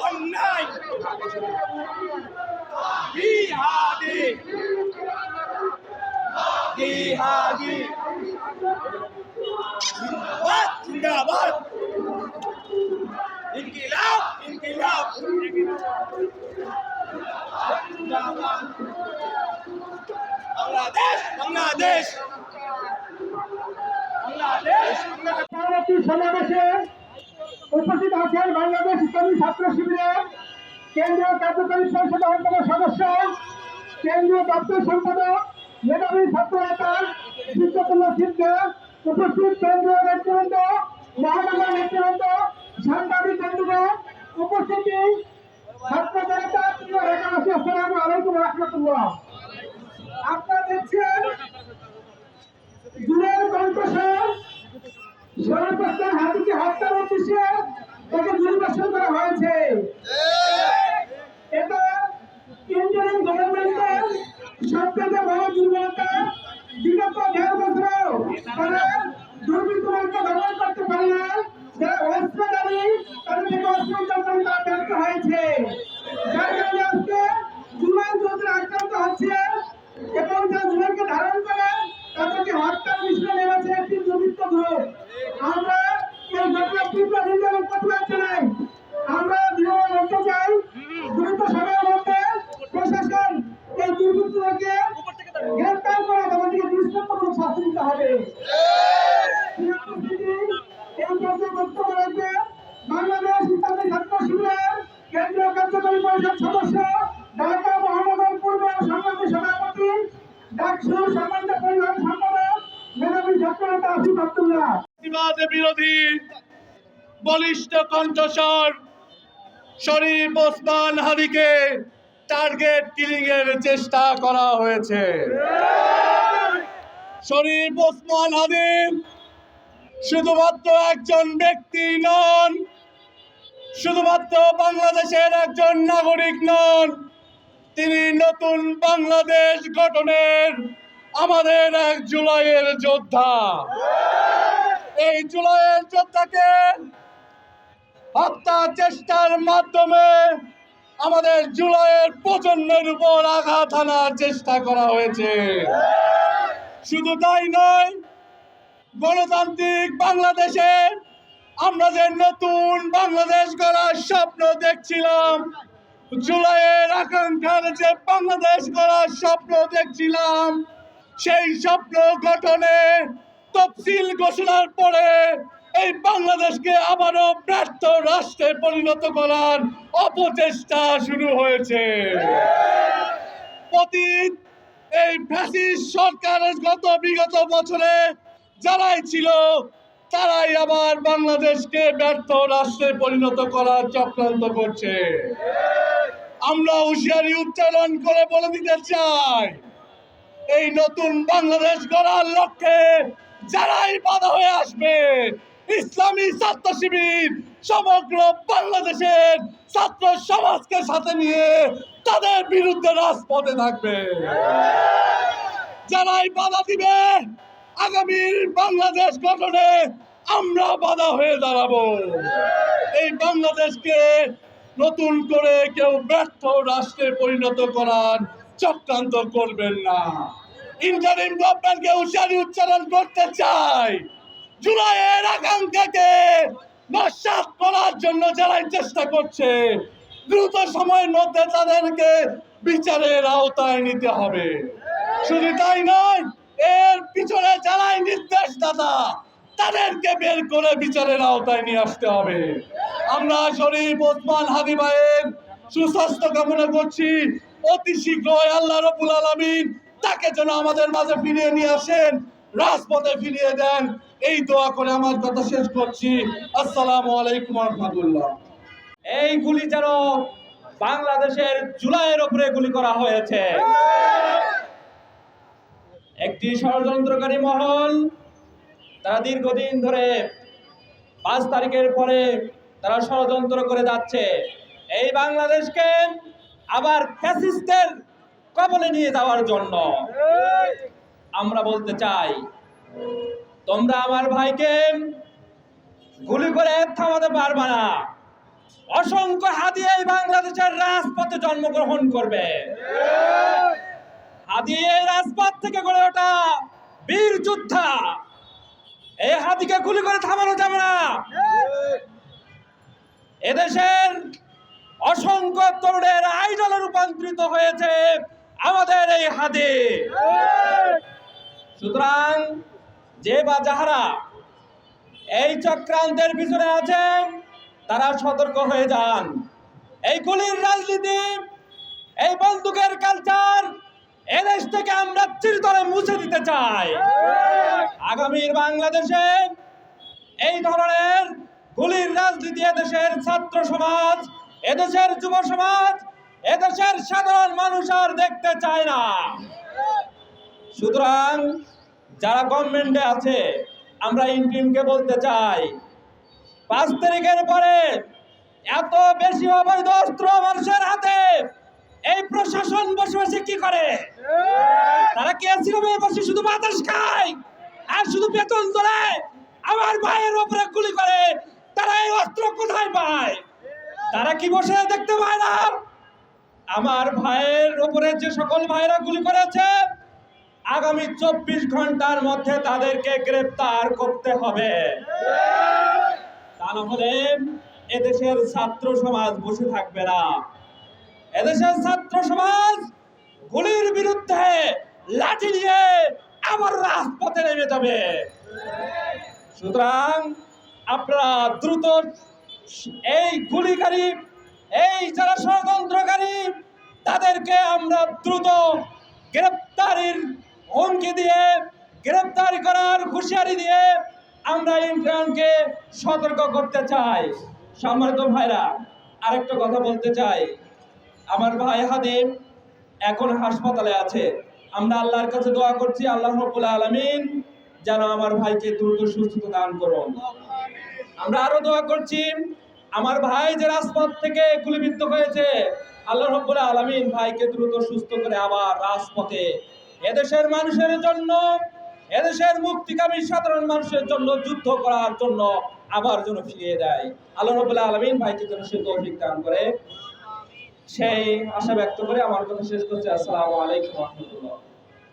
অন্যায় জিহাদি জিহাদি বাংলাদেশ। সমাবেশে উপস্থিত আছেন বাংলাদেশ ইসলামী ছাত্র শিবিরের কেন্দ্রীয় কার্যকরী পরিষদের অন্যতম সদস্য, কেন্দ্রীয় দপ্তর সম্পাদক, মেধাবী ছাত্র নেতা বিশ্বতুল্লাহ সিদ্ধা উপস্থিত কেন্দ্রীয় নেতৃবৃন্দ, মহানগর নেতৃবৃন্দ, সাংবাদিক বন্ধুগণ, উপস্থিতি ছাত্র জনতা, প্রিয় ঢাকাবাসী আসসালামু আলাইকুম রহমতুল্লাহ আপনারা দেখছেন জুনের কণ্ঠস্বর হত্যার উদ্দেশ্যে তাকে নির্বাসন করা হয়েছে। এটা ইন্ডিয়ান গভর্নমেন্টের সবথেকে বড় দুর্বলতা বিগত দেড় বছরেও তারা দুর্বৃত্তকে ব্যবহার করতে পারে না। যারা অস্ত্রধারী, তাদের থেকে অস্ত্র উদ্ধার ব্যর্থ হয়েছে যার কারণে আজকে জুলাই যোদ্ধারা আক্রান্ত হচ্ছে এবং যারা জুলাইকে ধারণ করে তাদেরকে হত্যার মিশ্র নেমেছে একটি দুর্বৃত্ত গ্রুপ আমরা এই বাংলাদেশ ইসলামী কেন্দ্রীয় কার্যকরী পরিষদ সদস্য ঢাকা মহানগর পূর্ব সংগ্রামী সভাপতি ডাকসুর সামান্য পরিবার সম্পাদক, মেধাবী ছাত্র নেতা বিরোধী বলিষ্ঠ কণ্ঠস্বর শরীফ ওসমান হাদিকে টার্গেট কিলিং এর চেষ্টা করা হয়েছে। শরীফ ওসমান হাদি শুধুমাত্র একজন ব্যক্তি নন, শুধুমাত্র বাংলাদেশের একজন নাগরিক নন, তিনি নতুন বাংলাদেশ গঠনের আমাদের এক জুলাইয়ের যোদ্ধা। এই জুলাইয়ের যোদ্ধাকে হত্যা চেষ্টার মাধ্যমে আমাদের জুলাইয়ের প্রজন্মের উপর আঘাত আনার চেষ্টা করা হয়েছে। শুধু তাই নয়, গণতান্ত্রিক বাংলাদেশে আমরা যে নতুন বাংলাদেশ গড়ার স্বপ্ন দেখছিলাম, জুলাইয়ের আকাঙ্ক্ষার যে বাংলাদেশ গড়ার স্বপ্ন দেখছিলাম, সেই স্বপ্ন গঠনে তফসিল ঘোষণার পরে এই বাংলাদেশকে আবারও ব্যর্থ রাষ্ট্রে পরিণত করার অপচেষ্টা শুরু হয়েছে। অতীত এই ফ্যাসিস্ট সরকারের গত বিগত বছরে যারাই ছিল, তারাই আবার বাংলাদেশকে ব্যর্থ রাষ্ট্রে পরিণত করার চক্রান্ত করছে। আমরা হুঁশিয়ারি উচ্চারণ করে বলে দিতে চাই, এই নতুন বাংলাদেশ গড়ার লক্ষ্যে যারাই বাধা হয়ে আসবে ইসলামী ছাত্র শিবির সমগ্র বাংলাদেশের ছাত্র সমাজকে সাথে নিয়ে তাদের বিরুদ্ধে রাজপথে থাকবে। যারাই বাধা দিবে, আগামীর বাংলাদেশ গঠনে আমরা বাধা হয়ে দাঁড়াবো। এই বাংলাদেশকে নতুন করে কেউ ব্যর্থ রাষ্ট্রে পরিণত করার চক্রান্ত করবেন না। ইন্টারিম গভর্নমেন্টকে উচ্চারি উচ্চারণ করতে চাই। জুলাইয়ের আকাঙ্ক্ষাকে নস্বাত করার জন্য যারাই চেষ্টা করছে, দ্রুত সময়ের মধ্যে তাদেরকে বিচারের আওতায় নিতে হবে। শুধু তাই নয়, এর পিছনে যারাই নির্দেশদাতা, তাদেরকে বের করে বিচারের আওতায় নিয়ে আসতে হবে। আমরা শরীফ ওসমান হাদি ভাইয়ের সুস্বাস্থ্য কামনা করছি। অতি শীঘ্রই আল্লাহ রবুল আলমিন তাকে যেন আমাদের মাঝে ফিরিয়ে নিয়ে আসেন, রাজপথে ফিরিয়ে দেন। এই দোয়া করে আমার কথা শেষ করছি। আসসালামু আলাইকুম রহমতুল্লাহ। এই গুলি যেন বাংলাদেশের জুলাইয়ের উপরে গুলি করা হয়েছে। একটি ষড়যন্ত্রকারী মহল, তারা দীর্ঘদিন ধরে পাঁচ তারিখের পরে তারা ষড়যন্ত্র করে যাচ্ছে। এই বাংলাদেশকে আবার ফ্যাসিস্টের কবলে নিয়ে যাওয়ার জন্য আমরা বলতে চাই তোমরা আমার ভাইকে গুলি করে থামাতে পারবে না। অসংখ্য হাতি এই বাংলাদেশের রাজপথে জন্মগ্রহণ করবে। হাতি এই রাজপথ থেকে গড়ে ওঠা বীর যোদ্ধা। এই হাতিকে গুলি করে থামানো যাবে না। এদেশের অসংখ্য তরুণের আইডলে রূপান্তরিত হয়েছে আমাদের এই হাতি সুতরাং যে বা যাহারা এই চক্রান্তের পিছনে আছেন, তারা সতর্ক হয়ে যান। এই গুলির রাজনীতি, এই বন্দুকের কালচার এদেশ থেকে আমরা চিরতরে মুছে দিতে চাই। আগামীর বাংলাদেশে এই ধরনের গুলির রাজনীতি এদেশের ছাত্র সমাজ, এদেশের যুব সমাজ, এদেশের সাধারণ মানুষ আর দেখতে চায় না। সুতরাং যারা গভর্নমেন্টে আছে, আমরা ইন্টিমকে বলতে চাই, পাঁচ তারিখের পরে এত বেশি অবৈধ অস্ত্র মানুষের হাতে এই প্রশাসন বসে বসে কি করে? তারা কে ছিল বসে শুধু বাতাস খায় আর শুধু বেতন তোলে? আমার ভাইয়ের উপরে গুলি করে তারা এই অস্ত্র কোথায় পায়? তারা কি বসে দেখতে পায় না? আমার ভাইয়ের উপরে যে সকল ভাইরা গুলি করেছে আগামী চব্বিশ ঘণ্টার মধ্যে তাদেরকে গ্রেপ্তার করতে হবে। তা না হলে এদেশের ছাত্র সমাজ বসে থাকবে না। এদেশের ছাত্র সমাজ গুলির বিরুদ্ধে লাঠি নিয়ে আবার রাজপথে নেমে যাবে। সুতরাং আপনারা দ্রুত এই গুলিকারী, এই যারা ষড়যন্ত্রকারী, তাদেরকে আমরা দ্রুত গ্রেপ্তারির হুমকি দিয়ে গ্রেপ্তারি করার হুঁশিয়ারি দিয়ে আমরা ইমরানকে সতর্ক করতে চাই। সম্মানিত ভাইরা, আরেকটা কথা বলতে চাই। আমার ভাই হাদিম এখন হাসপাতালে আছে। আমরা আল্লাহর কাছে দোয়া করছি, আল্লাহ রব্বুল আলামিন যেন আমার ভাইকে দ্রুত সুস্থতা দান করুন। আমরা আরও দোয়া করছি, আমার ভাই যে রাজপথ থেকে গুলিবিদ্ধ হয়েছে, আল্লাহ রব্বুল আলামিন ভাইকে দ্রুত সুস্থ করে আবার রাজপথে এদেশের মানুষের জন্য, এদেশের মুক্তিকামী সাধারণ মানুষের জন্য যুদ্ধ করার জন্য আবার জন্য ফিরিয়ে দেয়। আল্লাহ রবুল্লাহ আলমিন ভাইকে যেন সে তৌফিক দান করে। সেই আশা ব্যক্ত করে আমার কথা শেষ করছি। আসসালামু আলাইকুম রহমতুল্লাহ।